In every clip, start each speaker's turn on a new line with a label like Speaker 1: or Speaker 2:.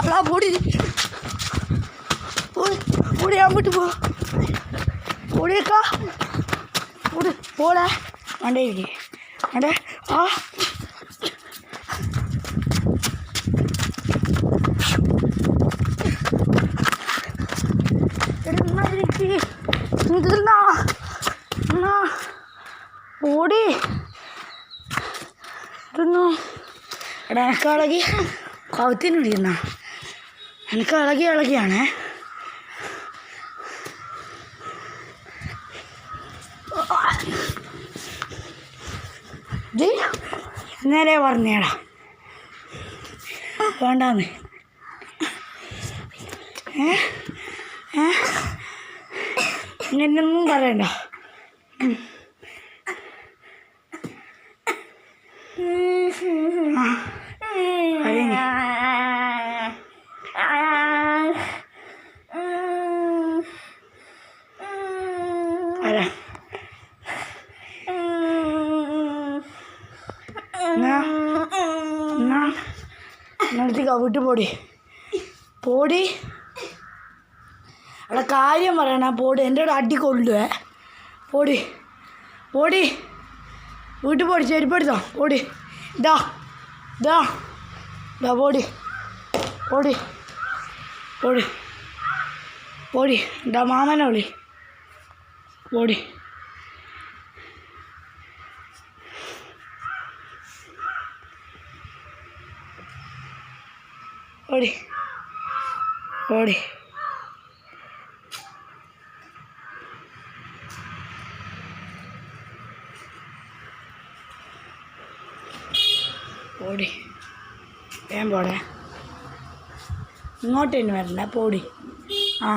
Speaker 1: എടാ പൊടി പൊടി ഞാൻ വിട്ടു പോ പൊടിയേക്കാ പൊടി പോടാ വേണ്ടേ ഇരിക്കെ വേണ്ടേ ആ ഓടി തിന്നു എടാ എനിക്ക് ഇളകി കവുത്തിന് പിടിക്കുന്ന എനിക്ക് ഇളകി ഇളകിയാണേ. ജി നേരെ പറഞ്ഞേടാ. വേണ്ടാന്ന്. ഏ? ഏ? ഇങ്ങനെയൊന്നും പറയണ്ട ഉം. ആ കഴിഞ്ഞു അല്ല എന്നാ എന്നാ എന്നിടത്തേക്ക് വിട്ടു പോടി. പോടി. അവിടെ കാര്യം പറയണ. പോടി എന്റെ കൂടെ അടി കൊള്ളുവേ. പോടി. പോടി. വീട്ടിൽ പോടി ചെരുപ്പെടുത്തോ. പോടി. ഇതാ. ഇതാ. ഇതാ പോടി. പോടി. പോടി. പോടി. ഇതാ മാമനെ പോടി. ഓടി. ഓടി. ഓടി. വേഗം പോടെ. ഇങ്ങോട്ട് തന്നെ വരണ്ട പോടി ആ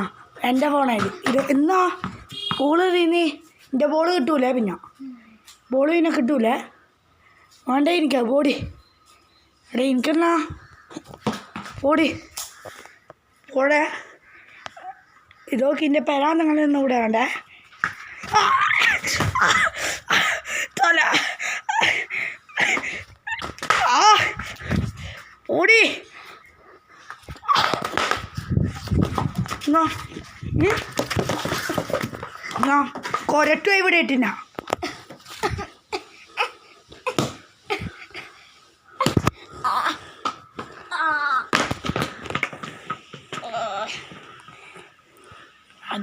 Speaker 1: എന്റെ ഫോണായി. ഇത് എന്നാ ബോൾ നീ എന്റെ ബോൾ കിട്ടൂലേ പിന്നെ? ബോൾ പിന്നെ കിട്ടൂലേ? വേണ്ട എനിക്കാ പോടി എടേ എനിക്കെന്നാ ഓടി. പോടെ ഇതൊക്കെ ഇന്റെ പെരാൻ നിങ്ങളൊന്നും ഇവിടെ വേണ്ടേ! തല. ആ. ഓടി. എന്നാ? ഉം. എന്നാ? കൊരട്ടു ഇവിടെ ഇട്ടിനാ.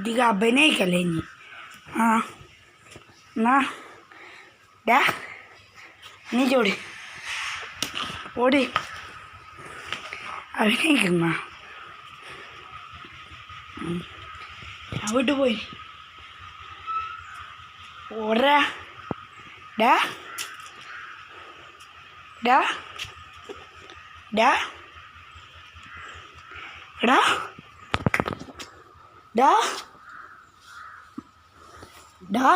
Speaker 1: അധികം അഭിനയിക്കല്ലേ ഇനി? ആ എന്നാ ഡാ നീ ചോടി. ഓടി. അഭിനയിക്കുന്ന അവിടെ പോയി. ഓടാ. ഡാ. ഡാ. ഡാ. എടാ. ഡാ. ഡാ.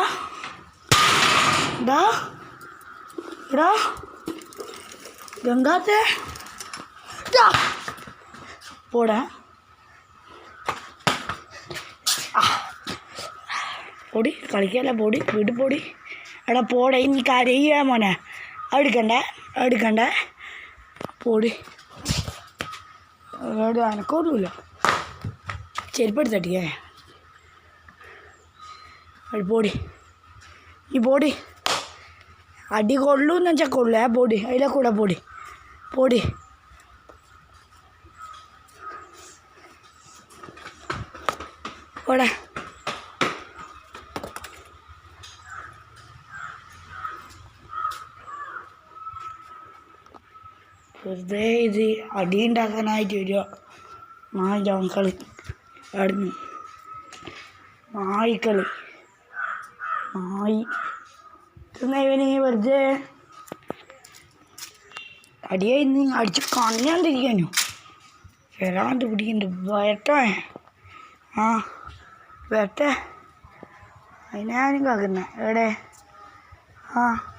Speaker 1: ഡാ. എടാ. ഗംഗാത്തെ ഡാ. പോടാ. പൊടി കളിക്കല്ല പൊടി വീട്ടിൽ പൊടി. എടാ പോടെ ഇനി കരയുക മോനെ. എടുക്കണ്ടേ എടുക്കണ്ടേ പൊടി. എവിടെ അനക്കൊന്നുമില്ല. ചെരുപ്പെടുത്തട്ടിക്കേ അത് പോടി ഈ ബോഡി. അടി കൊള്ളൂന്ന് വെച്ചാൽ കൊള്ളേ. ബോഡി. അതിലെ കൂടെ ബോഡി. ബോഡി. പോടെ. വെറുതെ ഇത് അടി ഉണ്ടാക്കാനായിട്ട് വരിക. നായി ജോങ്കളി അവിടുന്ന് നായിക്കളി നായി തിന്ന ഇവന് വെറുതെ? അടിയായിരുന്നു അടിച്ച് കണ്ണാണ്ടിരിക്കാനോ വരാണ്ട് പിടിക്കുന്നുണ്ട് വരട്ടെ. ആ വരട്ടെ. അതിനാനും കാക്കുന്ന എവിടെ? ആ.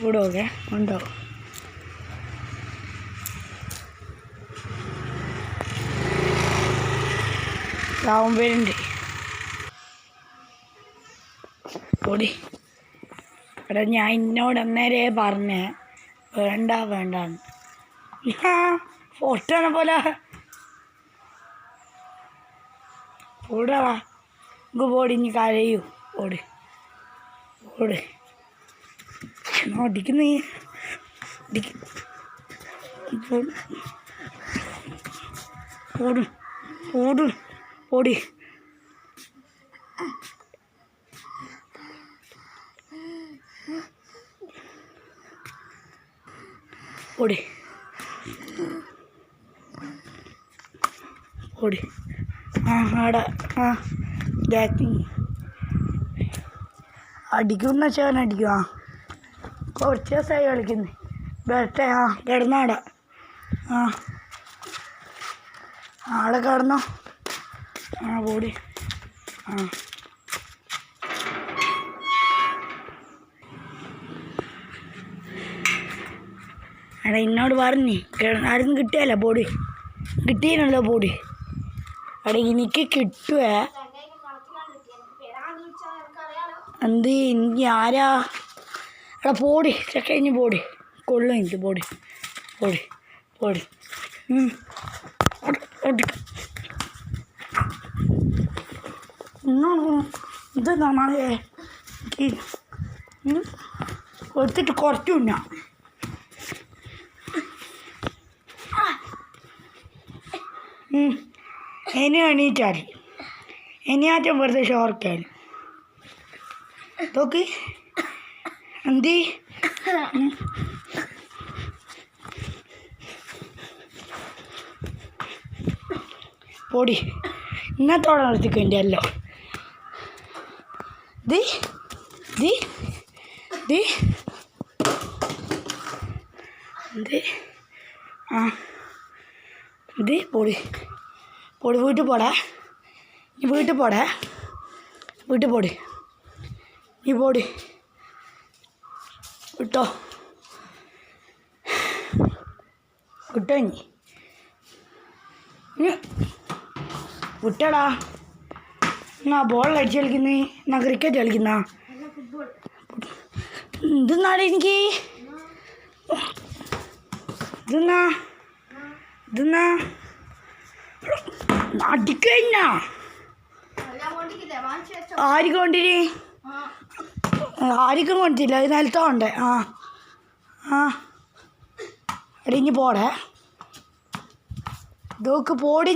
Speaker 1: ഇവിടെ ഓക്കെ. ഉണ്ടോ? രാവും പൊടി. എടാ ഞാൻ എന്നോട് അന്നേരേ പറഞ്ഞ വേണ്ട വേണ്ട ഫോട്ടോ പോലെ. ഓടാ ഇങ്ങ് പോടി ഇനി കരയൂ. ഓടി ഓട്. അടിക്കുന്നേ ഓടും ഓട്. ഓട് ഓടി. ഓടി. ഓടി. ആ ആട. ആ ബാക്കിങ് അടിക്കുന്ന വെച്ചാൽ അടിക്കും. ആ. കുറച്ച് ദിവസമായി കളിക്കുന്നത് വരട്ടെ ആ കിടന്നാട ആ. ആളെ കിടന്നോ? ആ ഓടി. ആ. എടാ എന്നോട് പറഞ്ഞേ ആരും കിട്ടിയല്ല പൊടി കിട്ടിയില്ലല്ലോ പൊടി എടാ എനിക്ക് കിട്ടുവേ. എന്ത്? എനിക്ക് ആരാ? എടാ പോടി ചെക്ക ഇനി പോടി കൊള്ളും എനിക്ക് പോടി പോടി പോടി ഉം. എടുത്തിട്ട് കുറച്ചു എന്നാണ് ഇതെന്താണ് എനിക്ക് ഉം. കൊടുത്തിട്ട് കുറച്ചും ഞാൻ ഉം. ഇനി എണീറ്റാൽ. ഇനിയാറ്റം വെറുതെ ഷോർക്കാൻ നോക്ക്. എന്തി. പൊടി. ഇന്നത്തോടെ നിർത്തിക്കൊണ്ടല്ലോ ദി. ദി. ദി. ദി ആ. ദി പൊടി. പൊടി വീട്ടിൽ പോടേ. നീ വീട്ടിൽ പോടേ. വീട്ടിൽ പോടി. നീ പോടി. വിട്ടോ. വിട്ടോ നീ ഉം. വിട്ടടാ. എന്നാ ബോൾ അടിച്ച് കളിക്കുന്നേ? എന്നാ ക്രിക്കറ്റ് കളിക്കുന്ന? ഇതെന്നാടെ എനിക്ക്? ഇതെന്നാ ഇതെന്നാ അടിക്കഴിഞ്ഞ ആർക്കും കൊണ്ടിരി? ആർക്കും കൊണ്ടില്ല അത് നിലത്തോണ്ട് ആ. ആ. എടി ഇനി പോടേ. ഇതൊക്കെ പോടി.